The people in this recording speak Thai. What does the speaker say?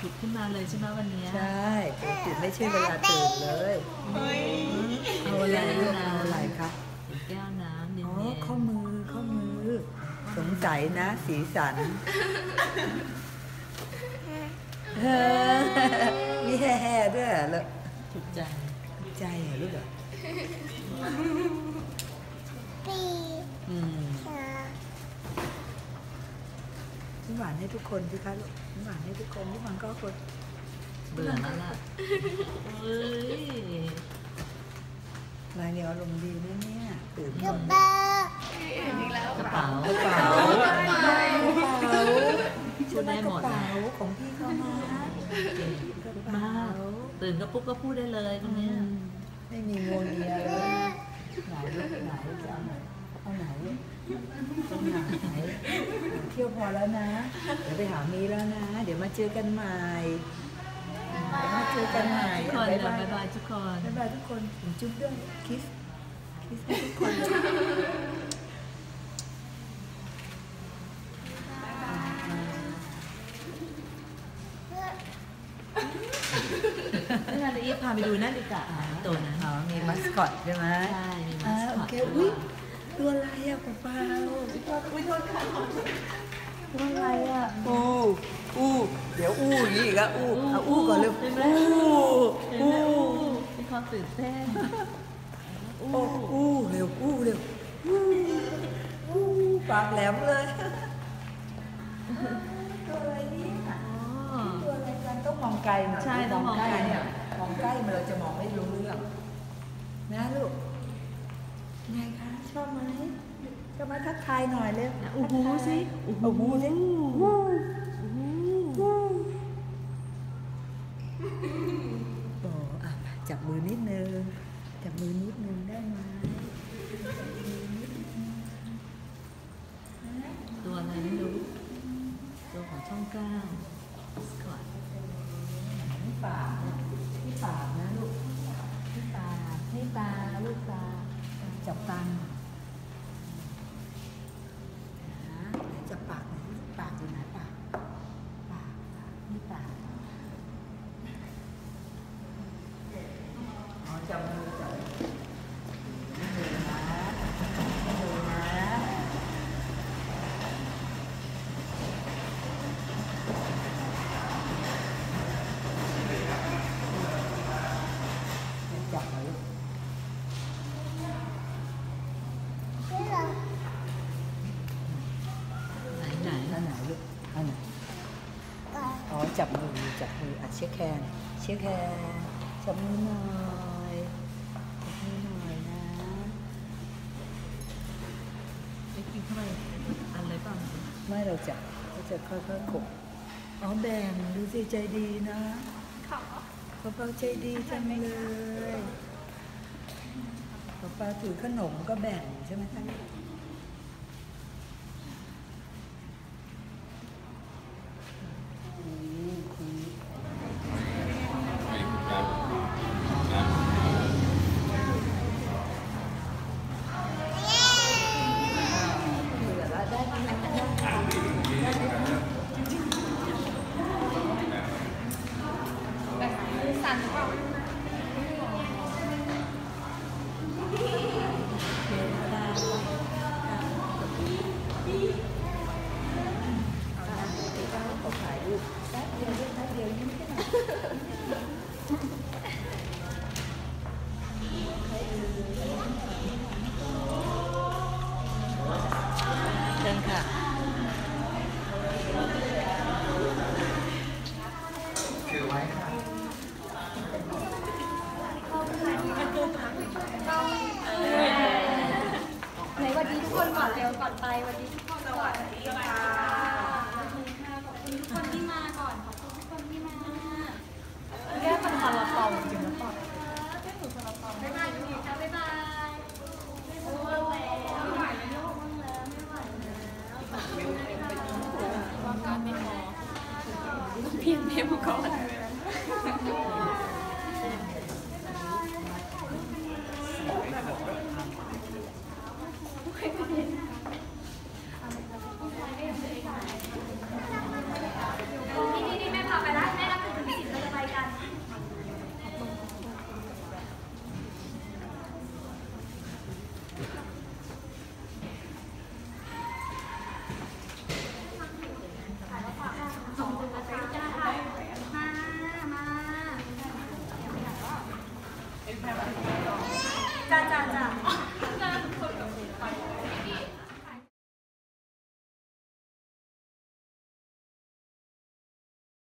ผิดขึ้นมาเลยใช่ไหมวันเนี้ยใช่ปกติไม่ใช่เวลาตื่นเลยเอาอะไรลูกเอาอะไรคะแก้วน้ำเย็อ๋อนข้อมือข้อมือ สงสัยนะ สีสันเฮ้อมีแห่ๆด้วยเหรอลูกๆถูกใจใจเหรอลูกเหรออืม ยิ้มหวานให้ทุกคนสิคะลูกยิ้มหวานให้ทุกคนยิ้มหวานก็คนเบื่อแล้วล่ะเฮ้ยลายเหนียวลมณ์ดีนะเนี่ยตื่นกนระอนเป๋ากระเป๋ากระเป๋ากระเป๋าพูดได้หมดกระนะเป๋าของพี่เขานะเก่งกระมาเป๋ากตื่นก็ปุ๊บก็พูดได้เลยคนเนี้ยไม่มีงวงเงียเลยไหนลูกไหนจะเอาไหน เอไหนไหนเที่ยวพอแล้วนะ เดี๋ยวไปหามีแล้วนะ เดี๋ยวมาเจอกันใหม่มาเจอกันใหม่ทุกคนบ๊ายบายทุกคนบ๊ายบายทุกคนผมจุ๊บด้วยคิสคิสทุกคนไม่งั้นอีพาไปดูนาฬิกาตัวนั้นอ๋อมีมัสคอตใช่ไหมใช่มีมัอ่าสโอคอตเคอุ้ย ตัวอะไรอะเปล่าอุ้ยโทษค่ะตัวอะไรอะอู้อู้เดี๋ยวอู้อย่างนี้อีกแล้วอู้เอาอู้ก่อนเร็วเห็นไหมอู้เห็นอู้ไหมอู้มีความตื่นเต้นโอ้อู้เร็วอู้เร็วอู้อู้ปากแหลมเลยตัวอะไรเนี่ยอ๋อตัวอะไรกันต้องมองไกลหน่อยใช่ต้องมองไกลเนี่ยมองใกล้มันเราจะมองไม่รู้เรื่องนะลูกไงคะ ชอบไหมชอบไหมทักทายหน่อยเร็วอู้หูสิอู้หูสิอู้หูโอ้อะจับมือนิดนึง จับมือนิดนึงได้ไหมตัวอะไรไม่รู้ ตัวของช่องเก้าสกอตที่ปากนะที่ปากนะลูกที่ตาที่ตาลูกตาจับตังนะไหนจับปากหน่อยสิปากอยู่ไหนปากปากปากนี่ปากอ๋อจับมือจับมือนะมือนะ จับหน่อยลูก ไหนไหน อันไหนลูกอันไหนอ๋อ จับมือจับมืออะเช็คแฮนด์เช็คแฮนด์จับมือหน่อยจับมือหน่อยนะไปกินเข้าไปอันเลยเปล่าไม่เราจับก็จะค่อยๆขบอ๋อแบ่งดูสิใจดีนะป้าเปาใจดีจังเลยป้าเปาถือขนมก็แบ่งใช่ไหมคะเหลือแล้วได้ไหม ขอถ่ายรูปแป๊บเดียวแป๊บเดียวยิ้มแค่หน่อยเชิญค่ะ ไหนวันนี้ทุกคนก่อนเร็วก่อนไปวันนี้ทุกคนสวัสดีค่ะสวัสดีค่ะขอบคุณทุกคนที่มาก่อนขอบคุณทุกคนที่มาแก้ปัญหาละครจริงหรือเปล่าแก้หนูสลับบ๊ายบายพี่ค่ะบ๊ายบายไม่ไหวแล้วไม่ไหวแล้วไม่ไหวแล้วไม่ไหวแล้วความการไม่พอเพี 站站站加油加油加油